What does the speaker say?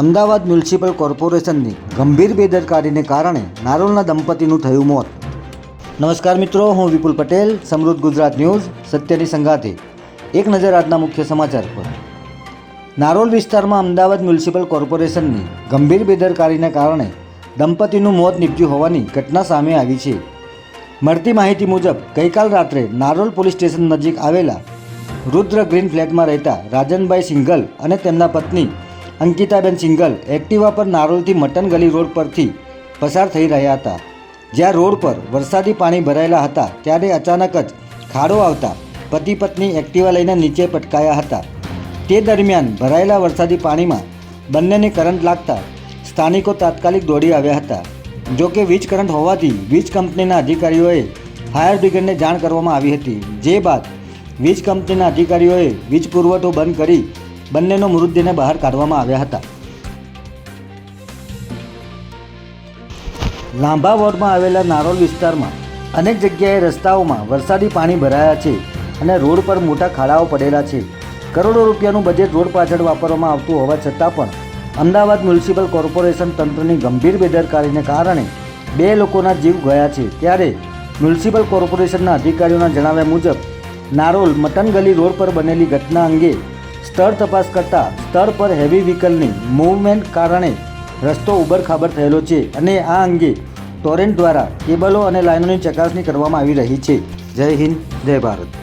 Ahmedabad municipal કોર્પોરેશનની ગંભીર બેદરકારીને કારણે નારોલના દંપતીનું થયું મોત. નમસ્કાર મિત્રો, હું વિપુલ પટેલ, સમૃદ્ધ ગુજરાત ન્યૂઝ, સત્યની સંગાથે. એક નજર આજના મુખ્ય સમાચાર પર. નારોલ વિસ્તારમાં અમદાવાદ મ્યુનિસિપલ કોર્પોરેશનની ગંભીર બેદરકારીને કારણે દંપતીનું મોત નીપજ્યું હોવાની ઘટના સામે આવી છે. મળતી માહિતી મુજબ, ગઈકાલ રાત્રે નારોલ પોલીસ સ્ટેશન નજીક આવેલા રુદ્ર ગ્રીન ફ્લેટમાં રહેતા રાજનભાઈ સિંઘલ અને તેમના પત્ની અંકિતાબેન સિંગલ એક્ટિવા પર નારોલથી મટન ગલી રોડ પરથી પસાર થઈ રહ્યા હતા. જ્યાં રોડ પર વરસાદી પાણી ભરાયેલા હતા ત્યારે અચાનક જ ખાડો આવતા પતિ પત્ની એક્ટિવા લઈને નીચે પટકાયા હતા. તે દરમિયાન ભરાયેલા વરસાદી પાણીમાં બંનેને કરંટ લાગતા સ્થાનિકો તાત્કાલિક દોડી આવ્યા હતા. જો કે વીજ કરંટ હોવાથી વીજ કંપનીના અધિકારીઓએ ફાયર બ્રિગેડને જાણ કરવામાં આવી હતી. જે બાદ વીજ કંપનીના અધિકારીઓએ વીજ પુરવઠો બંધ કરી બંનેનો મૃતદેહને બહાર કાઢવામાં આવ્યા હતા. લાંબા વોર્ડમાં આવેલા નારોલ વિસ્તારમાં અનેક જગ્યાએ રસ્તાઓમાં વરસાદી પાણી ભરાયા છે અને રોડ પર મોટા ખાડાઓ પડેલા છે. કરોડો રૂપિયાનું બજેટ રોડ પાછળ વાપરવામાં આવતું હોવા છતાં પણ અમદાવાદ મ્યુનિસિપલ કોર્પોરેશન તંત્રની ગંભીર બેદરકારીને કારણે બે લોકોના જીવ ગયા છે. ત્યારે મ્યુનિસિપલ કોર્પોરેશનના અધિકારીઓના જણાવ્યા મુજબ, નારોલ મટન ગલી રોડ પર બનેલી ઘટના અંગે સ્થળ તપાસ કરતા સ્થળ પર હેવી વ્હીકલની મૂવમેન્ટ કારણે રસ્તો ઉબડખાબડ થયેલો છે અને આ અંગે ટોરેન્ટ દ્વારા કેબલો અને લાઇનોની ચકાસણી કરવામાં આવી રહી છે. જય હિન્દ, જય ભારત.